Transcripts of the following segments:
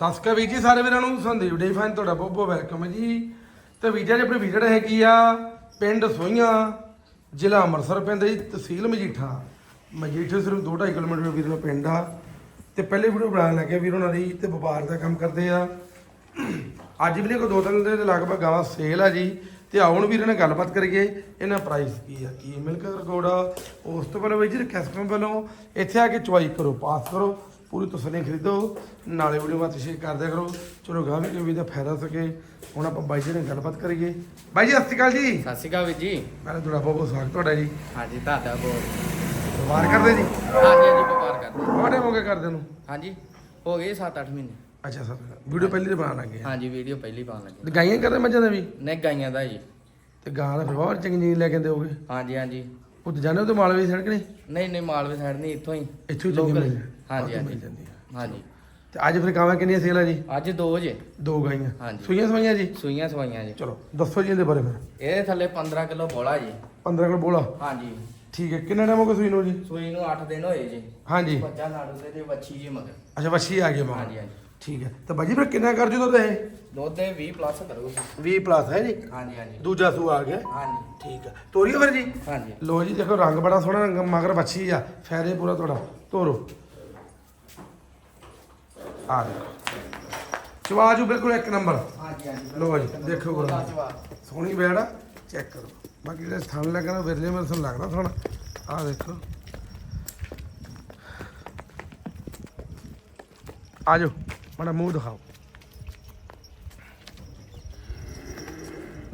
ਸਤਿ ਸ਼੍ਰੀ ਅਕਾਲ ਵੀਰ ਜੀ, ਸਾਰੇ ਵੀਰਾਂ ਨੂੰ ਸੰਦੀਪ ਡੇ ਫਾਈਨ ਤੁਹਾਡਾ ਬਹੁਤ ਬਹੁਤ ਵੈਲਕਮ ਹੈ ਜੀ। ਤੇ ਵੀਰ ਜੀ ਆਪਣੀ ਵਿਜ਼ਿਟ ਹੈਗੀ ਆ ਪਿੰਡ ਸੋਈਆਂ ਜ਼ਿਲ੍ਹਾ ਅੰਮ੍ਰਿਤਸਰ ਪੈਂਦਾ ਜੀ, ਤਹਿਸੀਲ ਮਜੀਠਾ। ਮਜੀਠੇ ਸਿਰਫ 2.5 ਕਿਲੋਮੀਟਰ ਵੀਰ ਦਾ ਪਿੰਡ ਆ। ਤੇ ਪਹਿਲੇ ਵੀਡੀਓ ਬਣਾਉਣ ਲੱਗੇ ਵੀਰ ਉਹਨਾਂ ਦੀ ਤੇ ਵਪਾਰ ਦਾ ਕੰਮ ਕਰਦੇ ਆ। ਅੱਜ ਵੀ ਨੇ ਕੋ ਦੋ ਤਿੰਨ ਦਿਨ ਦੇ ਲਗਭਗ ਗਾਵਾਂ ਸੇਲ ਆ ਜੀ। ਤੇ ਆਉਣ ਵੀਰ ਨਾਲ ਗੱਲਬਾਤ ਕਰੀਏ, ਇਹਨਾਂ ਪ੍ਰਾਈਸ ਕੀ ਆ, ਕੀ ਮਿਲਕ ਰਿਕਾਰਡ ਉਸ ਤੋਂ ਪਹਿਲਾਂ ਵੀਰ ਜੀ ਕੈਸਟਮ ਵੱਲੋਂ ਇੱਥੇ ਆ ਕੇ ਚੁਆਈ ਕਰੋ, ਪਾਸ ਕਰੋ। ਪੂਰੀ ਤਸੱਲੀ ਖਰੀਦੋ ਨਾਲੇ ਵੀਡੀਓ ਬਾਤ ਸ਼ੇਅਰ ਕਰਦੇ ਕਰੋ। ਚਲੋ ਗਾਹ ਵੀ ਵੀ ਦਾ ਫਾਇਦਾ ਸਕੇ। ਹੁਣ ਆਪਾਂ ਬਾਈ ਜੀ ਨਾਲ ਗੱਲਬਾਤ ਕਰੀਏ। ਬਾਈ ਜੀ ਸਤਿ ਸ਼੍ਰੀ ਅਕਾਲ ਜੀ। ਸਤਿ ਸ਼੍ਰੀ ਅਕਾਲ ਵੀਰ ਜੀ। ਪਹਿਲਾਂ ਤੁਹਾਡਾ ਬਹੁਤ ਬਹੁਤ ਸਵਾਗਤ ਤੁਹਾਡਾ ਜੀ। ਹਾਂਜੀ ਤੁਹਾਡਾ ਬਹੁਤ। ਵਪਾਰ ਕਰਦੇ ਜੀ? ਹਾਂਜੀ ਹਾਂਜੀ ਵਪਾਰ ਕਰਦੇ। ਹੋ ਗਿਆ ਕਰਦੇ ਨੂੰ? ਹਾਂਜੀ ਹੋ ਗਏ 7-8 ਮਹੀਨੇ। ਅੱਛਾ ਸਰ ਵੀਡੀਓ ਪਹਿਲੀ ਬਣਾ ਲੱਗੇ ਹਾਂਜੀ ਵੀਡੀਓ ਪਹਿਲੀ ਪਾਉਣ ਲੱਗੇ। ਗਾਈਆਂ ਕਰਦੇ ਮੱਝਾਂ ਦੇ ਵੀ? ਨੇ ਗਾਈਆਂ ਦਾ ਜੀ। ਤੇ ਗਾਂ ਦਾ ਫਿਰ ਬਹੁਤ ਚੰਗੀ ਚੰਗੀ ਲੈ ਕੇ ਦਿਓਗੇ ਹਾਂਜੀ ਹਾਂਜੀ। ਉਹ ਤੇ ਜਾਣੇ ਉਹ ਤੇ ਮਾਲਵੇ ਸੜਕ ਨਹੀਂ ਨਹੀਂ ਨਹੀਂ ਮਾਲਵੇ ਸਾਈਡ ਨਹੀਂ ਇੱਥੋਂ ਹੀ। ਇੱਥੋਂ ਹੀ ਚੰਗੀ Local ਮਿਲ ਹੀ। ਹਾਂਜੀ ਮਿਲ ਹਾਂਜੀ। ਜਾਂਦੀ ਆ। ਹਾਂਜੀ। ਤੇ ਅੱਜ ਫਿਰ ਕਾਵਾਂ ਕਿੰਨੀਆਂ ਸੇਲ ਆ ਜੀ? ਅੱਜ ਦੋ ਜੇ। ਦੋ ਗਾਈਆਂ। ਹਾਂਜੀ। ਸੂਈਆਂ ਸਵਾਈਆਂ ਜੀ? ਸੂਈਆਂ ਸਵਾਈਆਂ ਜੀ। ਚਲੋ ਦੱਸੋ ਜੀ ਇਹਦੇ ਬਾਰੇ ਫਿਰ। ਇਹਦੇ ਥੱਲੇ 15 ਕਿਲੋ ਬੋਲਾ ਜੀ। 15 ਕੋਲ ਬੋਲਾ? ਹਾਂਜੀ। ਠੀਕ ਹੈ ਕਿੰਨਾ ਟਾਈਮ ਹੋ ਗਿਆ ਸੂਈ ਨੂੰ ਜੀ? ਸੂਈ ਨੂੰ 8 ਦਿਨ ਹੋਏ ਜੀ। ਹਾਂਜੀ। ਬੱਚਾ ਨਾੜੂ ਦੇ ਤੇ ਵੱਛੀ ਜੀ ਮਗਰ। ਅੱਛਾ ਵੱਛੀ ਆ ਗਈ ਮਾਂ ਹਾਂਜੀ ਹਾਂਜੀ। ਠੀਕ ਹੈ। ਤਾਂ ਬਾਜੀ ਫਿਰ ਕਿੰਨਾ ਕਰ ਜੂ ਦੁੱਧ ਇਹ? ਦੁੱਧ ਦੇ 20 ਪਲੱਸ ਕਰੂਗਾ 20 ਪਲੱਸ ਹੈ ਜੀ? ਹਾਂਜੀ ਹਾਂਜੀ। ਦੂਜਾ ਸੂ ਆ ਗਿਆ। ਹਾਂਜੀ। ਠੀਕ ਹੈ। ਤੋਰੀਓ ਫਿਰ ਜੀ? ਹਾਂਜੀ। ਲੋ ਜੀ ਦੇਖੋ ਰੰਗ ਬੜਾ ਸੋਹਣਾ ਰੰਗ ਮਗਰ ਵੱਛੀ ਆ। ਫੈਰੇ ਪੂਰਾ ਤੁਹਾਡਾ। ਤੋਰੋ। ਆ ਦੇਖੋ। ਚਵਾਜੂ ਬਿਲਕੁਲ ਇੱਕ ਨੰਬਰ। ਹਾਂਜੀ ਹਾਂਜੀ। ਲੋ ਜੀ ਦੇਖੋ ਕੋਲ ਜਵਾਬ। ਸੋਹਣੀ ਬੈੜ ਆ ਚੈੱਕ ਕਰੋ। ਬਾਕੀ ਜਿਹੜੇ ਥਣ ਲੱਗਣਾ ਵਿਰਲੇ ਮੇਰੇ ਸਾਨੂੰ ਲੱਗਦਾ ਥਣ ਆ ਦੇਖੋ। ਆ ਜਾਓ। ਮਾੜਾ ਮੂੰਹ ਦਿਖਾਓ।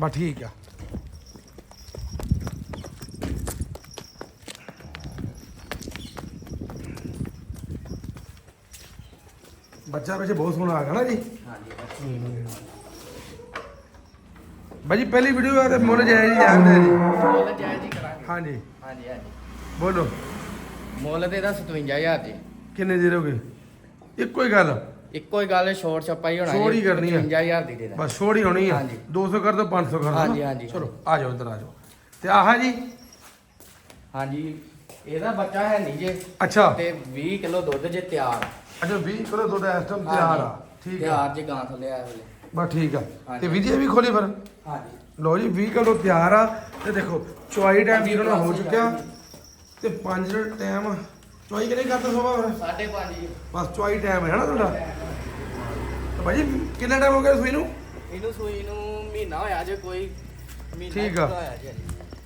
ਬਾ ਠੀਕ ਆ। ਬੱਚਾ ਵਿੱਚ ਬਹੁਤ ਸੋਹਣਾ ਆ ਗਿਆ ਨਾ ਜੀ? ਹਾਂਜੀ ਬਾਜੀ ਪਹਿਲੀ ਵੀਡੀਓ ਆ ਤੇ ਮੁੱਲ ਜਾਇਜ਼ ਹੀ ਜਾਂਦੇ ਜੀ। ਮੁੱਲ ਜਾਇਜ਼ ਹੀ ਕਰਾਂਗੇ। ਹਾਂਜੀ। ਹਾਂਜੀ ਹਾਂਜੀ। ਬੋਲੋ। ਮੁੱਲ ਤੇ ਇਹਦਾ 57000 ਜੀ। ਕਿੰਨੇ ਦੇ ਰਹੋਗੇ? ਇੱਕੋ ਹੀ ਗੱਲ। ਇੱਕੋ ਹੀ ਗੱਲ ਛੋਟ ਛੱਪਾ ਹੀ ਹੋਣਾ ਹੀ ਕਰਨੀ ਆ। 55000 ਦੀ ਦੇ ਦਾਂ ਬਸ ਛੋੜ ਹੀ ਹੋਣੀ ਆ ਹਾਂਜੀ। 200 ਕਰ ਦੋ 500 ਕਰ ਦੋ ਹਾਂਜੀ, ਹਾਂਜੀ। ਚਲੋ ਆ ਜਾਓ ਇੱਧਰ ਆ ਜਾਓ। ਤੇ ਆਹ ਜੀ। ਹਾਂਜੀ ਇਹਦਾ ਬੱਚਾ ਹੈ ਨਹੀਂ ਜੇ। ਅੱਛਾ। ਤੇ 20 ਕਿਲੋ ਦੁੱਧ ਜੇ ਤਿਆਰ। ਅੱਛਾ 20 ਕਿਲੋ ਤੁਹਾਡਾ ਇਸ ਟਾਈਮ ਤਿਆਰ ਆ। ਠੀਕ ਆ। ਤਿਆਰ ਜੇ ਗਾਂ ਥੱਲੇ ਆਏ ਵੇਲੇ ਬਸ ਠੀਕ ਆ। ਹਾਂਜੀ। ਤੇ ਵਿਜੇ ਵੀ ਖੋਲੀ ਫਿਰ। ਹਾਂਜੀ। ਲਓ ਜੀ 20 ਕਿਲੋ ਤਿਆਰ ਆ। ਤੇ ਦੇਖੋ ਚੁਆਈ ਟਾਈਮ ਵੀਰੋ ਨਾਲ ਹੋ ਚੁੱਕਿਆ। ਤੇ 5 ਟਾਈਮ ਚੁਆਈ ਕਿਹਨੇ ਕਰਤਾ ਸੋਵਾ ਫਿਰ? 5.5 ਜੀ। ਬਸ ਚੁਆਈ ਟਾਈਮ ਹੈ ਨਾ ਤੁਹਾਡਾ। ਤੇ ਭਾਜੀ ਕਿੰਨਾ ਟਾਈਮ ਹੋ ਗਿਆ ਸੂਈ ਨੂੰ? ਇਹਨੂੰ ਸੂਈ ਨੂੰ ਮਹੀਨਾ ਹੋਇਆ ਜੇ ਕੋਈ ਮਹੀਨਾ ਠੀਕ ਆ। ਪੂਰਾ ਹੋਇਆ ਜੇ।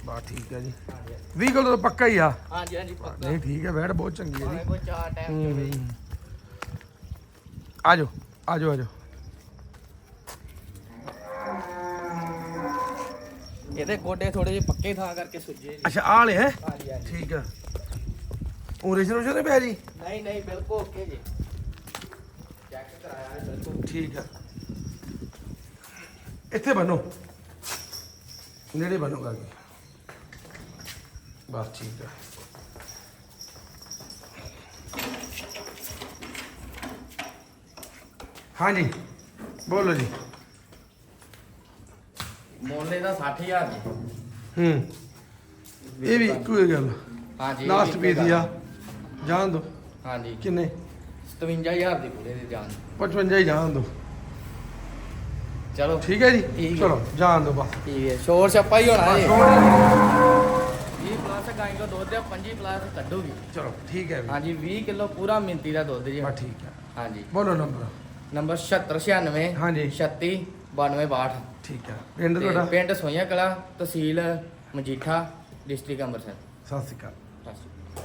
ਬਸ ਠੀਕ ਹੈ ਜੀ। ਹਾਂਜੀ 20 ਕਿਲੋ ਤਾਂ ਪੱਕਾ ਹੀ ਆ। ਹਾਂਜੀ ਹਾਂਜੀ ਪੱਕਾ। ਨਹੀਂ ਠੀਕ ਹੈ ਬੈਠ ਬਹੁਤ ਚੰਗੀ ਹੈ ਭਾਵੇਂ ਜੀ। ਕੋਈ ਚਾਰ ਟਾਈਮ ਚੋਵੇ ਹੂੰ। ਆ ਜਾਓ ਆ ਜਾਓ ਆ ਜਾਓ ਇਹਦੇ ਗੋਡੇ ਥੋੜੇ ਜਿਹੇ ਪੱਕੇ ਥਾਂ ਕਰਕੇ ਸੁੱਜੇ ਜੀ। ਅੱਛਾ ਆਹ ਵਾਲੇ ਹੈ? ਹਾਂਜੀ ਹਾਂਜੀ। ਠੀਕ ਆ। ਉਹ ਰੇਸ਼ਨ ਰੂਸ਼ਨ ਪਿਆ ਜੀ? ਨਹੀਂ ਨਹੀਂ ਬਿਲਕੁਲ ਓਕੇ ਜੀ। ਕਰਾਇਆ ਹੈ ਬਿਲਕੁਲ ਠੀਕ ਆ। ਇੱਥੇ ਬੰਨੋ ਨੇੜੇ ਬੰਨੋਗਾ ਜੀ। ਬਸ ਠੀਕ ਆ। ਹਾਂਜੀ ਬੋਲੋ ਜੀ। ਮੁੱਲ ਇਹਦਾ 60000 ਜੀ। ਹੂੰ। ਇਹ ਵੀ ਇੱਕੋ ਹੀ ਗੱਲ। ਹਾਂਜੀ ਲਾਸਟ ਇੱਕੋ ਪੀਸ ਗੱਲ। ਆ। ਜਾਣ ਦੋ। ਹਾਂਜੀ। ਕਿੰਨੇ? 57000 ਦੀ ਪੂਰੇ ਦੀ ਜਾਨ 55 ਹੀ ਜਾਣ ਦੋ। ਚਲੋ। ਠੀਕ ਹੈ ਜੀ? ਠੀਕ ਹੈ। ਚਲੋ ਜਾਣ ਦੋ ਬਸ। ਠੀਕ ਹੈ। ਸ਼ੋਰ ਛੱਪਾ ਹੀ ਹੋਣਾ ਬਸ ਜੀ ਹੋਰ 20 ਪਲੱਸ ਗਾਂ ਕੋ ਦੁੱਧ ਆ 25 ਪਲੱਸ ਕੱਢੂਗੀ। ਚਲੋ ਠੀਕ ਹੈ ਵੀ ਹਾਂਜੀ 20 ਕਿਲੋ ਪੂਰਾ ਮਿੰਤੀ ਦਾ ਦੁੱਧ ਜੀ। ਬਸ ਠੀਕ ਹੈ। ਹਾਂਜੀ। ਬੋਲੋ ਨੰਬਰ। ਨੰਬਰ 7696 ਹਾਂਜੀ। 36 92 62 ਠੀਕ ਹੈ। ਪਿੰਡ ਤੁਹਾਡਾ? ਪਿੰਡ ਸੋਈਆਂ ਕਲਾ ਤਹਿਸੀਲ ਮਜੀਠਾ ਡਿਸਟ੍ਰਿਕਟ ਅੰਮ੍ਰਿਤਸਰ। ਸਤਿ ਸ਼੍ਰੀ ਅਕਾਲ।